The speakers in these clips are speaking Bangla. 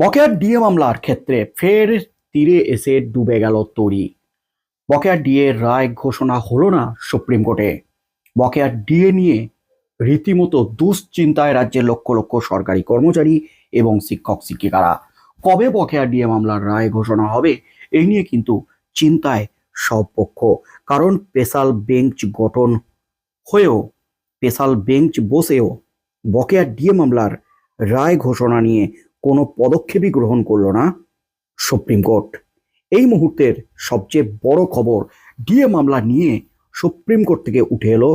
বকেয়ার ডিএ মামলার ক্ষেত্রে ফের তীরে এসে ডুবে গেল তরি বকেয়ার ডিএ রায় ঘোষণা হলো না সুপ্রিম কোর্টে। বকেয়ার ডিএ নিয়ে রীতিমতো দুশ্চিন্তায় রাজ্যের লক্ষ লক্ষ সরকারি কর্মচারী এবং শিক্ষক শিক্ষিকারা। কবে বকেয়া ডিএ মামলার রায় ঘোষণা হবে এই নিয়ে কিন্তু চিন্তায় সব পক্ষ। কারণ স্পেশাল বেঞ্চ গঠন হয়েও, স্পেশাল বেঞ্চ বসেও বকেয়া ডিএ মামলার রায় ঘোষণা নিয়ে কোনো পদক্ষেপই গ্রহণ করল না সুপ্রিম কোর্ট। এই মুহূর্তের সবচেয়ে বড় খবর ডিএ মামলা নিয়ে সুপ্রিম কোর্ট থেকে উঠে এলো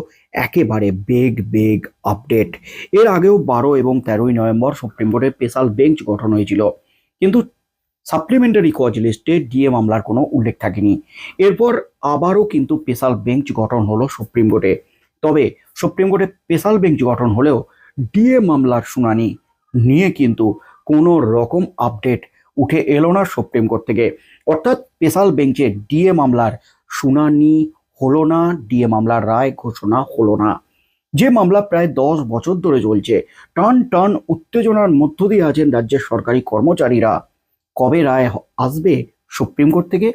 একেবারে বেগ বেগ আপডেট। এর আগেও বারো এবং তেরোই নভেম্বর সুপ্রিম কোর্টে স্পেশাল বেঞ্চ গঠন হয়েছিল। কিন্তু সাপ্লিমেন্টারি কজ লিস্টে ডিএ মামলার কোনো উল্লেখ থাকেনি। এরপর আবারও কিন্তু স্পেশাল বেঞ্চ গঠন হলো সুপ্রিম কোর্টে। তবে সুপ্রিম কোর্টে স্পেশাল বেঞ্চ গঠন হলেও ডিএ মামলার শুনানি নিয়ে কিন্তু কোনো রকম আপডেট উঠে এলো না সুপ্রিম কোর্ট থেকে। অর্থাৎ স্পেশাল বেঞ্চে ডিএ মামলার শুনানি হলো না, ডিএ মামলার রায় ঘোষণা হলো না। যে মামলা প্রায় দশ বছর ধরে চলছে, টান টান উত্তেজনার মধ্য দিয়ে আছেন রাজ্যের সরকারি কর্মচারীরা। কবে রায় আসবে সুপ্রিম কোর্ট থেকে?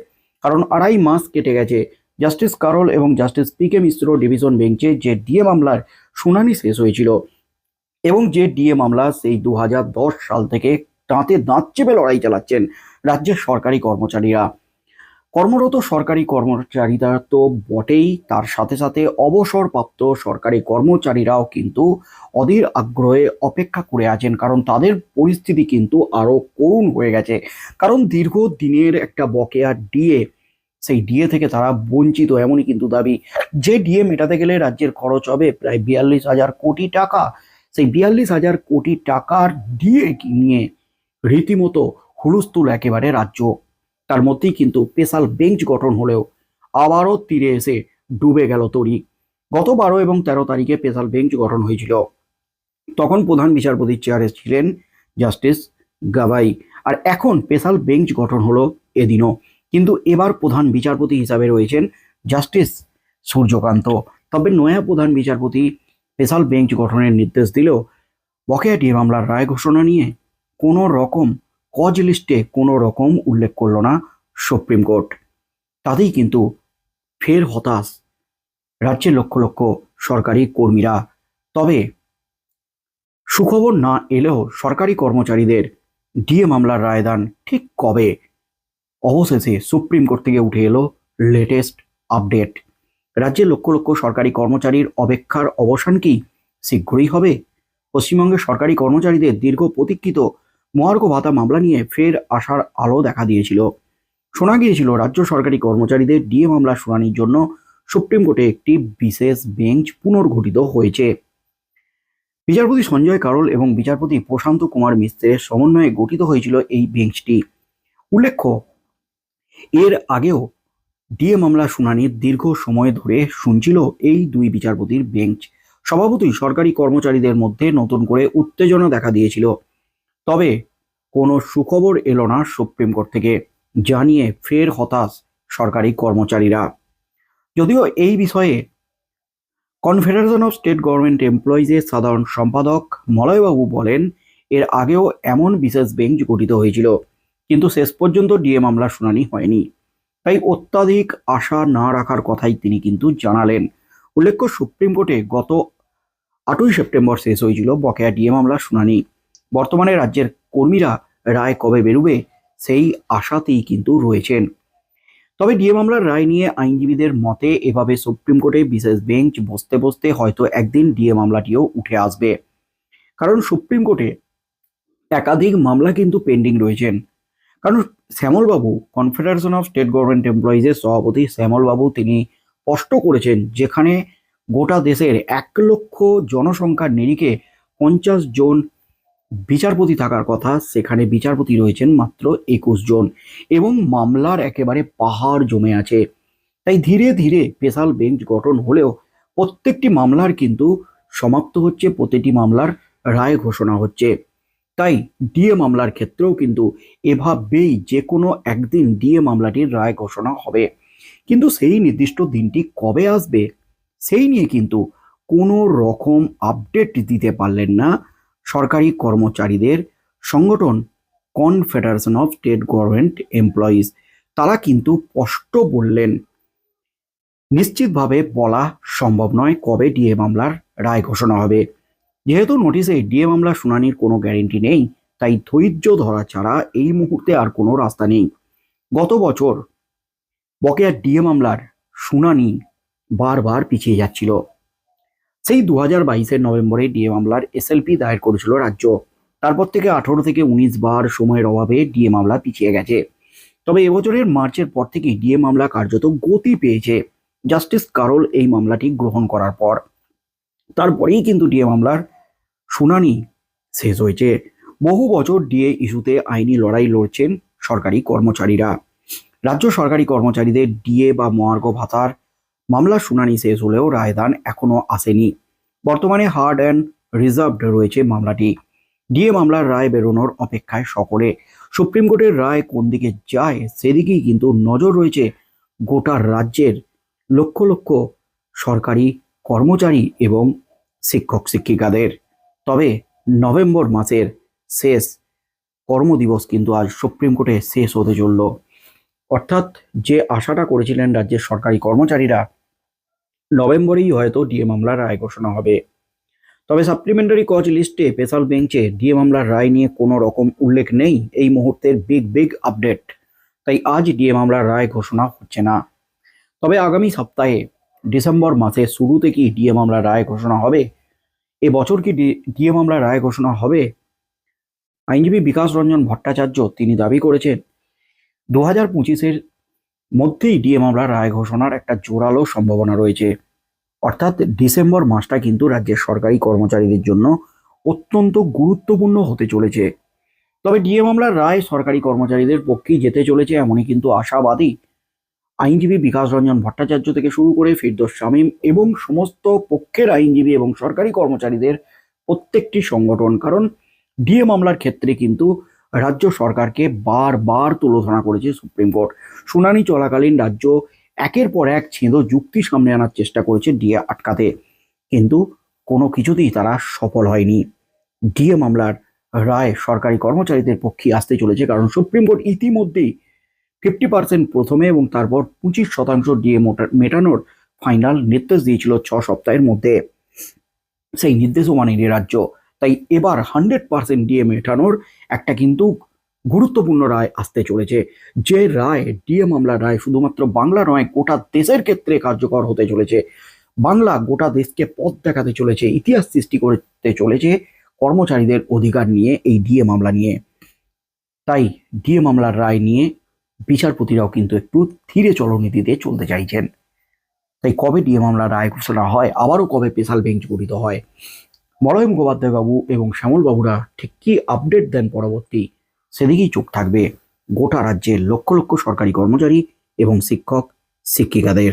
কারণ আড়াই মাস কেটে গেছে। জাস্টিস কারল এবং justice P K Mishra division বেঞ্চে যে ডিএ মামলার শুনানি শেষ হয়েছিল এবং যে ডিএ মামলা সেই দু হাজার দশ সাল থেকে দাঁতে দাঁত চেপে লড়াই চালাচ্ছেন রাজ্যের সরকারি কর্মচারীরা। কর্মরত সরকারি কর্মচারীরা তো বটেই, তার সাথে সাথে অবসরপ্রাপ্ত সরকারি কর্মচারীরাও কিন্তু অধীর আগ্রহে অপেক্ষা করে আছেন, কারণ তাদের পরিস্থিতি কিন্তু আরও করুণ হয়ে গেছে। কারণ দীর্ঘ দিনের একটা বকেয়া ডিএ, সেই ডিএ থেকে তারা বঞ্চিত এমনই কিন্তু দাবি। যে ডিএ মেটাতে গেলে রাজ্যের খরচ হবে প্রায় বিয়াল্লিশ হাজার কোটি টাকা সেই বিয়াল্লিশ হাজার কোটি টাকার ডিএ নিয়ে রীতিমতো হুলস্থুল একেবারে রাজ্য। তার মধ্যেই কিন্তু স্পেশাল বেঞ্চ গঠন হলেও আবারও তীরে এসে ডুবে গেল তরি। গত বারো এবং তেরো তারিখে স্পেশাল বেঞ্চ গঠন হয়েছিল। তখন প্রধান বিচারপতির চেয়ারে ছিলেন জাস্টিস গাবাই আর এখন স্পেশাল বেঞ্চ গঠন হলো এদিনও। কিন্তু এবার প্রধান বিচারপতি হিসাবে রয়েছেন জাস্টিস সূর্যকান্ত। তবে নয়া প্রধান বিচারপতি স্পেশাল বেঞ্চ গঠনের নির্দেশ দিলেও বকেয়া ডিএ মামলার রায় ঘোষণা নিয়ে কোনো রকম কজ লিস্টে কোনো রকম উল্লেখ করল না সুপ্রিম কোর্ট। তাতেই কিন্তু ফের হতাশ রাজ্যের লক্ষ লক্ষ সরকারি কর্মীরা। তবে সুখবর না এলেও সরকারি কর্মচারীদের ডিএ মামলার রায়দান ঠিক কবে? অবশেষে সুপ্রিম কোর্ট থেকে উঠে এলো লেটেস্ট আপডেট। রাজ্যের লক্ষ লক্ষ সরকারি কর্মচারীর অপেক্ষার অবসান কি শীঘ্রই হবে? পশ্চিমবঙ্গের সরকারি কর্মচারীদের দীর্ঘ প্রতীক্ষিত মহার্ঘ ভাতা মামলা নিয়ে ফের আসার আলো দেখা দিয়েছিল। শোনা গিয়েছিল, রাজ্য সরকারি কর্মচারীদের ডিএ মামলা শুনানির জন্য সুপ্রিম কোর্টে একটি বিশেষ বেঞ্চ পুনর্গঠিত হয়েছে। বিচারপতি সঞ্জয় কারল এবং বিচারপতি প্রশান্ত কুমার মিশ্রের সমন্বয়ে গঠিত হয়েছিল এই বেঞ্চটি। উল্লেখ্য, এর আগেও ডিএ মামলা শুনানির দীর্ঘ সময় ধরে শুনছিল এই দুই বিচারপতির বেঞ্চ। স্বভাবতই সরকারি কর্মচারীদের মধ্যে নতুন করে উত্তেজনা দেখা দিয়েছিল। তবে কোনো সুখবর এলো না সুপ্রিম কোর্ট থেকে জানিয়ে ফের হতাশ সরকারি কর্মচারীরা। যদিও এই বিষয়ে কনফেডারেশন অফ স্টেট গভর্নমেন্ট এমপ্লয়িজের সাধারণ সম্পাদক মলয়বাবু বলেন, এর আগেও এমন বিশেষ বেঞ্চ গঠিত হয়েছিল, কিন্তু শেষ পর্যন্ত ডিএ মামলা শুনানি হয়নি। তাই অত্যাধিক আশা না রাখার কথাই তিনি কিন্তু জানালেন। উল্লেখ্য, সুপ্রিম কোর্টে গত আটই সেপ্টেম্বর শেষ হয়েছিল বকেয়া ডিএ মামলা শুনানি। বর্তমানে রাজ্যের কর্মীরা রায় কবে বেরোবে সেই আশাতেই কিন্তু রয়েছেন। তবে ডিএ মামলার রায় নিয়ে আইনজীবীদের মতে এভাবে সুপ্রিম কোর্টে বিশেষ বেঞ্চ বসতে বসতে হয়তো একদিন ডিএ মামলাটিও উঠে আসবে। কারণ সুপ্রিম কোর্টে একাধিক মামলা কিন্তু পেন্ডিং রয়েছেন। কারণ শ্যামলবাবু কনফেডারেশন অফ স্টেট গভর্নমেন্ট এমপ্লয়িজের সভাপতি শ্যামলবাবু তিনি স্পষ্ট করেছেন যেখানে গোটা দেশের এক লক্ষ জনসংখ্যার নিরিখে পঞ্চাশ জন বিচারপতি থাকার কথা, সেখানে বিচারপতি রয়েছেন মাত্র একুশ জন এবং মামলার একেবারে পাহাড় জমে আছে। তাই ধীরে ধীরে স্পেশাল বেঞ্চ গঠন হলেও প্রত্যেকটি মামলার কিন্তু সমাপ্ত হচ্ছে, প্রতিটি মামলার রায় ঘোষণা হচ্ছে। তাই ডিএ মামলার ক্ষেত্রেও কিন্তু এভাবেই যে কোনো একদিন ডিএ মামলাটির রায় ঘোষণা হবে। কিন্তু সেই নির্দিষ্ট দিনটি কবে আসবে, সেই নিয়ে কিন্তু কোনো রকম আপডেট দিতে পারলেন না সরকারি কর্মচারীদের সংগঠন confederation of state government employees. তারা কিন্তু স্পষ্ট বললেন, নিশ্চিতভাবে বলা সম্ভব নয় কবে ডিএ মামলার রায় ঘোষণা হবে। যেহেতু নোটিশে ডিএ মামলার শুনানির কোনো গ্যারেন্টি নেই, তাই ধৈর্য ধরা ছাড়া এই মুহূর্তে আর কোনো রাস্তা নেই। গত বছর বকেয়া ডিএ মামলার শুনানি বারবার পিছিয়ে যাচ্ছিল। সেই দু হাজার বাইশের নভেম্বরে ডিএ মামলার এসএলপি দায়ের করেছিল রাজ্য। তারপর থেকে আঠারো থেকে উনিশ বার সময়ের অভাবে ডিএ মামলা পিছিয়ে গেছে। তবে এবছরের মার্চের পর থেকে ডিএ মামলা কার্যত গতি পেয়েছে। জাস্টিস কারোল এই মামলাটি গ্রহণ করার পর। তারপরেই কিন্তু ডিএ মামলার শুনানি শেষ হয়েছে। বহু বছর ডিএ ইস্যুতে আইনি লড়াই লড়ছেন সরকারি কর্মচারীরা। রাজ্য সরকারি কর্মচারীদের ডিএ বা মহার্ঘ ভাতার মামলার শুনানি শেষ হলেও রায়দান এখনও আসেনি। বর্তমানে হার্ড অ্যান্ড রিজার্ভড রয়েছে মামলাটি। ডিএ মামলার রায় বেরোনোর অপেক্ষায় সকলে। সুপ্রিম কোর্টের রায় কোন দিকে যায় সেদিকেই কিন্তু নজর রয়েছে গোটা রাজ্যের লক্ষ লক্ষ সরকারি কর্মচারী এবং শিক্ষক শিক্ষিকাদের তবে নভেম্বর মাসের শেষ কর্মদিবস কিন্তু আজ সুপ্রিম কোর্টে শেষ হতে চলল। অর্থাৎ যে আশাটা করেছিলেন রাজ্যের সরকারি কর্মচারীরা, নভেম্বরেই হয়তো ডিএ মামলার রায় ঘোষণা হবে। তবে সাপ্লিমেন্টারি কজ লিস্টে স্পেশাল বেঞ্চে ডিএ মামলার রায় নিয়ে কোনো রকম উল্লেখ নেই, এই মুহূর্তের বিগ বিগ আপডেট তাই আজ ডিএ মামলার রায় ঘোষণা হচ্ছে না। তবে আগামী সপ্তাহে ডিসেম্বর মাসের শুরুতে কি ডিএ মামলার রায় ঘোষণা হবে এ বছর কি ডিএ মামলার রায় ঘোষণা হবে। আইনজীবী বিকাশ রঞ্জন ভট্টাচার্য তিনি দাবি করেছেন দু হাজার পঁচিশের মধ্যেই ডিএ মামলার রায় ঘোষণার একটা জোরালো সম্ভাবনা রয়েছে। অর্থাৎ ডিসেম্বর মাসটা কিন্তু রাজ্যের সরকারি কর্মচারীদের জন্য অত্যন্ত গুরুত্বপূর্ণ হতে চলেছে। তবে ডিএ মামলার রায় সরকারি কর্মচারীদের পক্ষেই যেতে চলেছে এমনই কিন্তু আশাবাদী আইনজীবী বিকাশ রঞ্জন ভট্টাচার্য থেকে শুরু করে ফিরদোস শামীম এবং সমস্ত পক্ষের আইনজীবী এবং সরকারি কর্মচারীদের প্রত্যেকটি সংগঠন। কারণ ডিএ মামলার ক্ষেত্রে কিন্তু রাজ্য সরকারকে বারবার তুলোধনা করেছে সুপ্রিম কোর্ট। শুনানি চলাকালীন রাজ্য একের পর এক ছেঁদো যুক্তি সামনে আনার চেষ্টা করেছে ডিএ আটকাতে। কিন্তু কোনো কিছুতেই তারা সফল হয়নি। ডিএ মামলার রায় সরকারি কর্মচারীদের পক্ষে আসতে চলেছে, কারণ সুপ্রিম কোর্ট ইতিমধ্যেই ফিফটি পার্সেন্ট প্রথমে এবং তারপর পঁচিশ শতাংশ ডিএ মেটানোর ফাইনাল নির্দেশ দিয়েছিল ছ সপ্তাহের মধ্যে। সেই নির্দেশও মানেনি রাজ্য। তাই এবার হান্ড্রেড পার্সেন্ট ডিএ মেটানোর একটা কিন্তু গুরুত্বপূর্ণ রায় আসতে চলেছে। যে রায়, ডিএ মামলার রায় শুধুমাত্র বাংলা নয়, গোটা দেশের ক্ষেত্রে কার্যকর হতে চলেছে। বাংলা গোটা দেশকে পথ দেখাতে চলেছে, ইতিহাস সৃষ্টি করতে চলেছে কর্মচারীদের অধিকার নিয়ে এই ডিএ মামলা নিয়ে। তাই ডিএ মামলার রায় নিয়ে বিচারপতিরাও কিন্তু একটু ধীরে চলনীতিতে চলতে চাইছেন। তাই কবে ডিএ মামলার রায় ঘোষণা হয়, আবারও কবে স্পেশাল বেঞ্চ গঠিত হয়? মলয় মুখোপাধ্যায় বাবু এবং শ্যামলবাবুরা ঠিক কী আপডেট দেন পরবর্তী? সেদিকেই চোখ থাকবে। গোটা রাজ্যের লক্ষ লক্ষ সরকারি কর্মচারী এবং শিক্ষক, শিক্ষিকাদের।